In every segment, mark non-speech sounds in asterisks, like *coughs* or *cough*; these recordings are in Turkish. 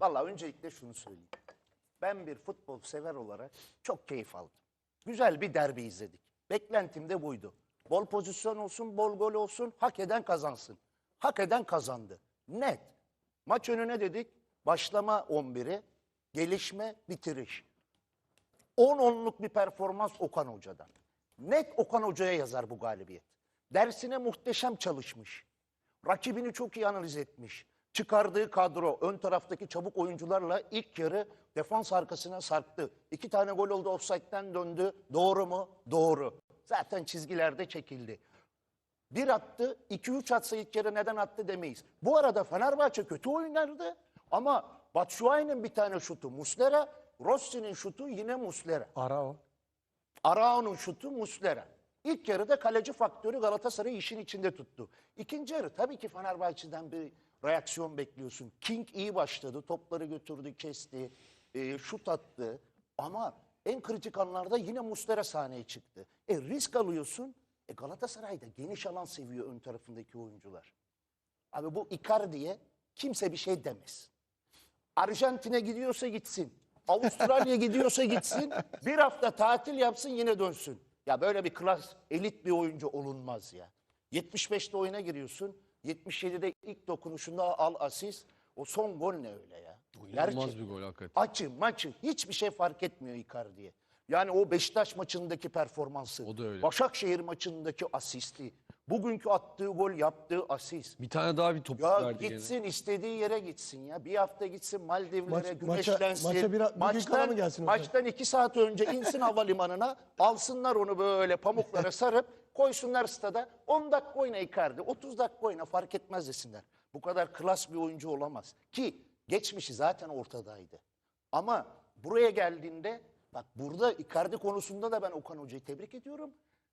Vallahi öncelikle şunu söyleyeyim. Ben bir futbol sever olarak çok keyif aldım. Güzel bir derbi izledik. Beklentim de buydu. Bol pozisyon olsun, bol gol olsun, hak eden kazansın. Hak eden kazandı. Net. Maç önüne dedik, başlama 11'i, gelişme, bitiriş. 10-10'luk bir performans Okan Hoca'dan. Net Okan Hoca'ya yazar bu galibiyet. Dersine muhteşem çalışmış. Rakibini çok iyi analiz etmiş. Çıkardığı kadro ön taraftaki çabuk oyuncularla ilk yarı defans arkasına sarktı. İki tane gol oldu offside'den döndü. Doğru mu? Doğru. Zaten çizgilerde çekildi. Bir attı, iki üç atsa ilk yarı neden attı demeyiz. Bu arada Fenerbahçe kötü oynardı ama Batshuayi'nin bir tane şutu Muslera, Rossi'nin şutu yine Muslera. Ara o. Arao'nun şutu Muslera. İlk yarıda kaleci faktörü Galatasaray'ı işin içinde tuttu. İkinci yarı tabii ki Fenerbahçe'den bir reaksiyon bekliyorsun. King iyi başladı. Topları götürdü, kesti, e, şut attı. Ama en kritik anlarda yine Muslera sahneye çıktı. E risk alıyorsun. E Galatasaray'da geniş alan seviyor ön tarafındaki oyuncular. Abi bu Icardi'ye kimse bir şey demez. Arjantin'e gidiyorsa gitsin. Avustralya *laughs* gidiyorsa gitsin. Bir hafta tatil yapsın yine dönsün. Ya böyle bir klas, elit bir oyuncu olunmaz ya. 75'te oyuna giriyorsun. 77'de ilk dokunuşunda al asist. O son gol ne öyle ya? İnanılmaz bir gol hakikaten. Açı maçı hiçbir şey fark etmiyor Icardi'ye. Yani o Beşiktaş maçındaki performansı, O da öyle. Başakşehir maçındaki asisti, bugünkü attığı gol, yaptığı asist. Bir tane daha bir top Ya verdi gene. gitsin istediği yere gitsin ya. Bir hafta gitsin Maldivlere Maç- maça- güneşlensin. maça bir- bir gün kala mı gelsin hocam? maçtan iki saat önce insin *laughs* havalimanına. alsınlar onu böyle pamuklara *laughs* sarıp koysunlar stada. 10 dakika oyna Icardi. 30 dakika oyna fark etmez desinler. Bu kadar klas bir oyuncu olamaz. Ki geçmişi zaten ortadaydı. Ama buraya geldiğinde bak burada Icardi konusunda da ben Okan Hoca'yı tebrik ediyorum.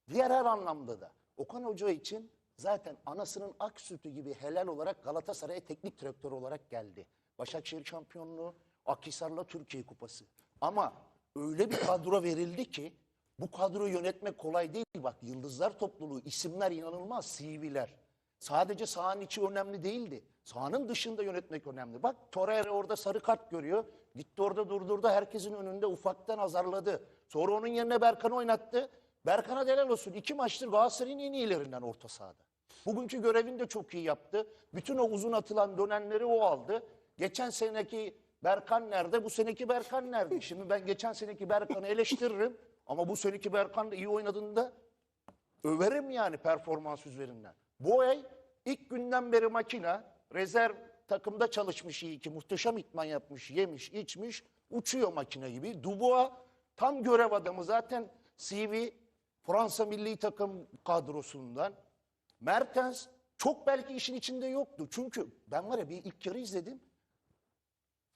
Diğer her anlamda da. Okan Hoca için zaten anasının ak sütü gibi helal olarak Galatasaray'a teknik direktör olarak geldi. Başakşehir şampiyonluğu, Akhisar'la Türkiye Kupası. Ama öyle bir kadro verildi ki bu kadroyu yönetmek kolay değil. Bak yıldızlar topluluğu, isimler inanılmaz, CV'ler. Sadece sahanın içi önemli değildi. Sahanın dışında yönetmek önemli. Bak Torreira orada sarı kart görüyor. Gitti orada durdurdu. Herkesin önünde ufaktan azarladı. Sonra onun yerine Berkan'ı oynattı. Berkan'a delal olsun. İki maçtır Galatasaray'ın en iyilerinden orta sahada. Bugünkü görevini de çok iyi yaptı. Bütün o uzun atılan dönenleri o aldı. Geçen seneki Berkan nerede? Bu seneki Berkan nerede? Şimdi ben geçen seneki Berkan'ı eleştiririm. Ama bu seneki Berkan iyi oynadığında överim yani performans üzerinden. Bu ay ilk günden beri makina rezerv takımda çalışmış iyi ki muhteşem itman yapmış, yemiş, içmiş, uçuyor makine gibi. Dubois tam görev adamı zaten CV Fransa milli takım kadrosundan. Mertens çok belki işin içinde yoktu. Çünkü ben var ya bir ilk yarı izledim.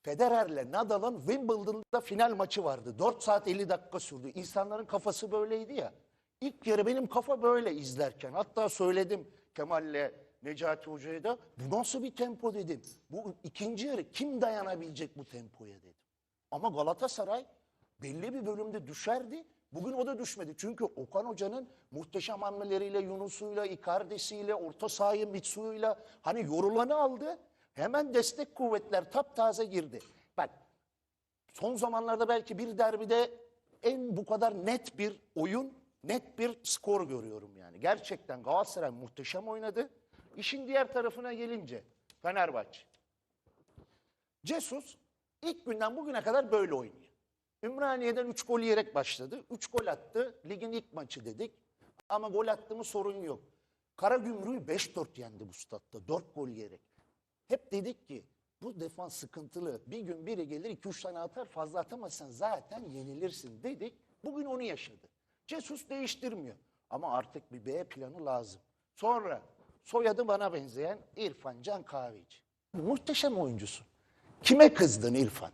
Federer'le Nadal'ın Wimbledon'da final maçı vardı. 4 saat 50 dakika sürdü. İnsanların kafası böyleydi ya. İlk yarı benim kafa böyle izlerken. Hatta söyledim Kemal'le Necati Hoca'ya da bu nasıl bir tempo dedim. Bu ikinci yarı kim dayanabilecek bu tempoya dedim. Ama Galatasaray belli bir bölümde düşerdi. Bugün o da düşmedi. Çünkü Okan Hoca'nın muhteşem hamleleriyle, Yunus'uyla, Icardi'siyle, orta sahayı Mitsu'yla hani yorulanı aldı. Hemen destek kuvvetler taptaze girdi. Bak son zamanlarda belki bir derbide en bu kadar net bir oyun, net bir skor görüyorum yani. Gerçekten Galatasaray muhteşem oynadı. İşin diğer tarafına gelince Fenerbahçe. Jesus ilk günden bugüne kadar böyle oynuyor. Ümraniye'den 3 gol yiyerek başladı. 3 gol attı. Ligin ilk maçı dedik. Ama gol attı mı sorun yok. Karagümrük'ü 5-4 yendi bu statta. 4 gol yiyerek. Hep dedik ki bu defans sıkıntılı. Bir gün biri gelir 2-3 tane atar fazla atamazsan zaten yenilirsin dedik. Bugün onu yaşadı. Jesus değiştirmiyor. Ama artık bir B planı lazım. Sonra soyadı bana benzeyen İrfan Can Kahveci. Muhteşem oyuncusun. Kime kızdın İrfan?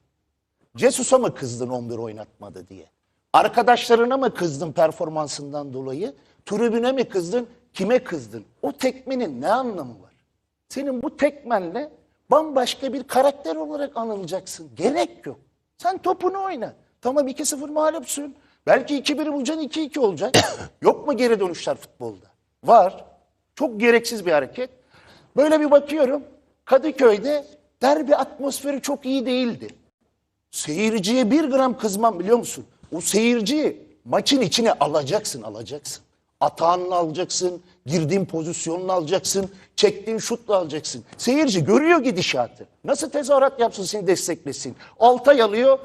Cesus'a mı kızdın 11 oynatmadı diye? Arkadaşlarına mı kızdın performansından dolayı? Tribüne mi kızdın? Kime kızdın? O tekmenin ne anlamı var? Senin bu tekmenle bambaşka bir karakter olarak anılacaksın. Gerek yok. Sen topunu oyna. Tamam 2-0 mağlupsun. Belki 2-1 bulacaksın 2-2 olacak. *coughs* yok mu geri dönüşler futbolda? Var. Çok gereksiz bir hareket. Böyle bir bakıyorum. Kadıköy'de derbi atmosferi çok iyi değildi. Seyirciye bir gram kızmam biliyor musun? O seyirciyi maçın içine alacaksın, alacaksın. Atağını alacaksın, girdiğin pozisyonunu alacaksın, çektiğin şutla alacaksın. Seyirci görüyor gidişatı. Nasıl tezahürat yapsın seni desteklesin. Altay alıyor,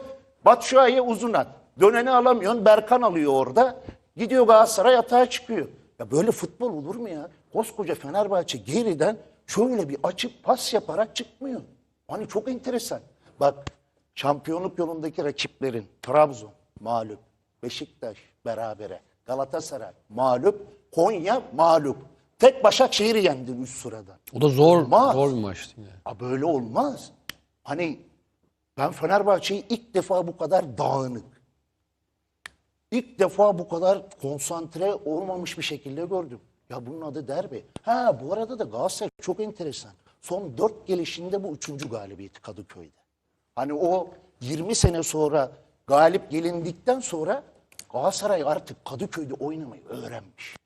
Batshuayi'ye uzun at. Döneni alamıyorsun, Berkan alıyor orada. Gidiyor Galatasaray atağa çıkıyor. Ya böyle futbol olur mu ya? Koskoca Fenerbahçe geriden şöyle bir açıp pas yaparak çıkmıyor. Hani çok enteresan. Bak şampiyonluk yolundaki rakiplerin Trabzon mağlup, Beşiktaş berabere, Galatasaray mağlup, Konya mağlup. Tek Başakşehir'i yendin üst sıradan. O da zor Olmaz. zor bir maçtı yine. Ya böyle olmaz. Hani ben Fenerbahçe'yi ilk defa bu kadar dağınık, ilk defa bu kadar konsantre olmamış bir şekilde gördüm. Ya bunun adı derbi. Ha bu arada da Galatasaray çok enteresan. Son dört gelişinde bu üçüncü galibiyeti Kadıköy'de. Hani o 20 sene sonra galip gelindikten sonra Galatasaray artık Kadıköy'de oynamayı öğrenmiş.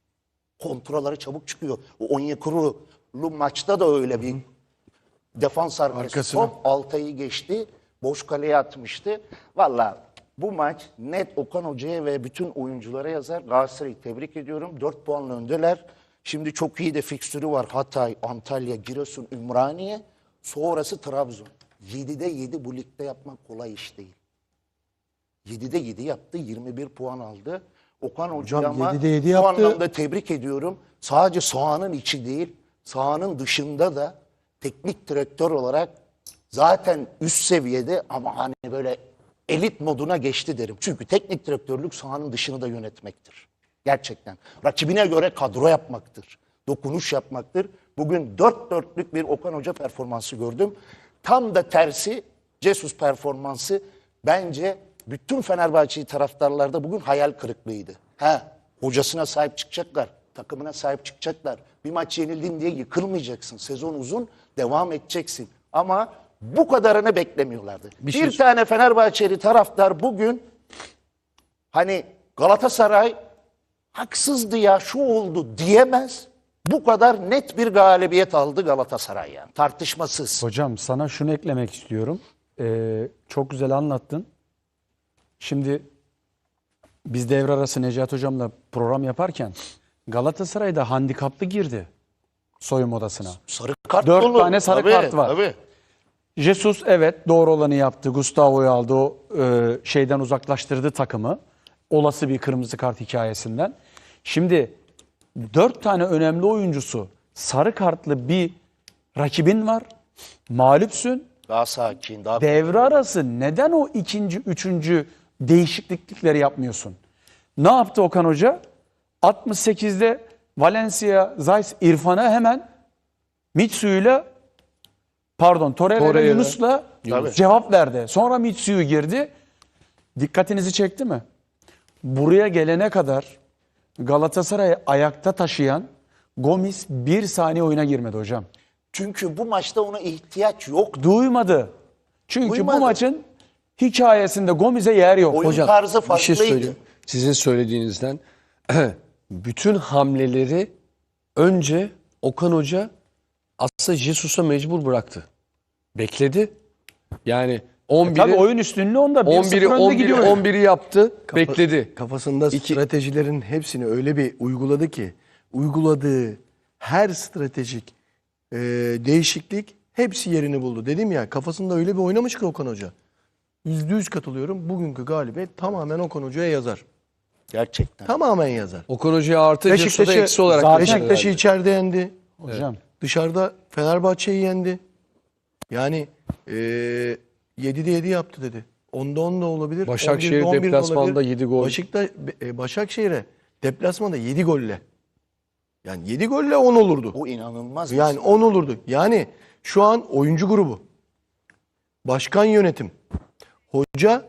Kontraları çabuk çıkıyor. O Onyekuru'lu maçta da öyle bir defans arkası top Altay'ı geçti. Boş kaleye atmıştı. Valla bu maç net Okan Hoca'ya ve bütün oyunculara yazar. Galatasaray'ı tebrik ediyorum. 4 puanla öndeler. Şimdi çok iyi de fikstürü var. Hatay, Antalya, Giresun, Ümraniye. Sonrası Trabzon. 7'de 7 bu ligde yapmak kolay iş değil. 7'de 7 yaptı. 21 puan aldı. Okan Hoca Hocam, ama 7'de 7 bu yaptı. anlamda tebrik ediyorum. Sadece sahanın içi değil, sahanın dışında da teknik direktör olarak zaten üst seviyede ama hani böyle elit moduna geçti derim. Çünkü teknik direktörlük sahanın dışını da yönetmektir. Gerçekten. Rakibine göre kadro yapmaktır. Dokunuş yapmaktır. Bugün dört dörtlük bir Okan Hoca performansı gördüm. Tam da tersi Jesus performansı bence bütün Fenerbahçe taraftarlarda bugün hayal kırıklığıydı. Ha, hocasına sahip çıkacaklar, takımına sahip çıkacaklar. Bir maç yenildin diye yıkılmayacaksın. Sezon uzun, devam edeceksin. Ama bu kadarını beklemiyorlardı. Bir, şey- tane Fenerbahçeli taraftar bugün hani Galatasaray haksızdı ya şu oldu diyemez. Bu kadar net bir galibiyet aldı Galatasaray yani tartışmasız. Hocam sana şunu eklemek istiyorum. Ee, çok güzel anlattın. Şimdi biz devre arası Necati Hocam'la program yaparken Galatasaray'da handikaplı girdi soyunma odasına. Sarı kart Dört dolu. tane sarı Tabii, kart var. Tabii. Jesus evet doğru olanı yaptı. Gustavo'yu aldı. O e, şeyden uzaklaştırdı takımı. Olası bir kırmızı kart hikayesinden. Şimdi dört tane önemli oyuncusu sarı kartlı bir rakibin var. Mağlupsün. Daha sakin, daha Devre arası neden o ikinci, üçüncü değişiklikleri yapmıyorsun? Ne yaptı Okan Hoca? 68'de Valencia, Zayt, İrfan'a hemen Mitsu'yla pardon Torreira, Torreira. Yunus'la Tabii. cevap verdi. Sonra Mitsu'yu girdi. Dikkatinizi çekti mi? Buraya gelene kadar Galatasaray'ı ayakta taşıyan Gomis bir saniye oyuna girmedi hocam. Çünkü bu maçta ona ihtiyaç yok. Duymadı. Çünkü Duymadı. bu maçın hikayesinde Gomez'e yer yok. Oyun Hocam tarzı bir farklıydı. şey söyleyeyim. Sizin söylediğinizden *clears throat* bütün hamleleri önce Okan Hoca aslında Jesus'a mecbur bıraktı. Bekledi. Yani 11'i Tabii oyun üstünlüğü onda 1-0 11'i önde 11'i gidiyor. 11'i yaptı. Kafa- bekledi. Kafasında İki- stratejilerin hepsini öyle bir uyguladı ki uyguladığı her stratejik e, değişiklik hepsi yerini buldu. Dedim ya kafasında öyle bir oynamış ki Okan Hoca. Yüzde yüz katılıyorum. Bugünkü galibiyet tamamen Okan Hoca'ya yazar. Gerçekten. Tamamen yazar. Okan Hoca'ya artı Beşiktaş'ı eksi olarak. Beşiktaş'ı içeride yendi. Hocam Dışarıda Fenerbahçe'yi yendi. Yani e, 7'de 7 yaptı dedi. 10'da 10 da olabilir. Başakşehir 11'de 11 de deplasmanda olabilir. yedi gol. Beşiktaş, e, Başakşehir'e deplasmanda 7 golle. Yani 7 golle 10 olurdu. Bu inanılmaz. Yani şey. 10 olurdu. Yani şu an oyuncu grubu, başkan yönetim, hoca,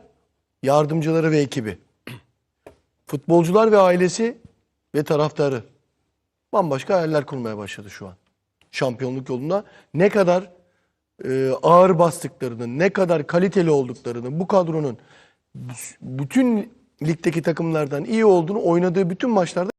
yardımcıları ve ekibi, futbolcular ve ailesi ve taraftarı bambaşka hayaller kurmaya başladı şu an. Şampiyonluk yolunda ne kadar e, ağır bastıklarını, ne kadar kaliteli olduklarını, bu kadronun bütün ligdeki takımlardan iyi olduğunu oynadığı bütün maçlarda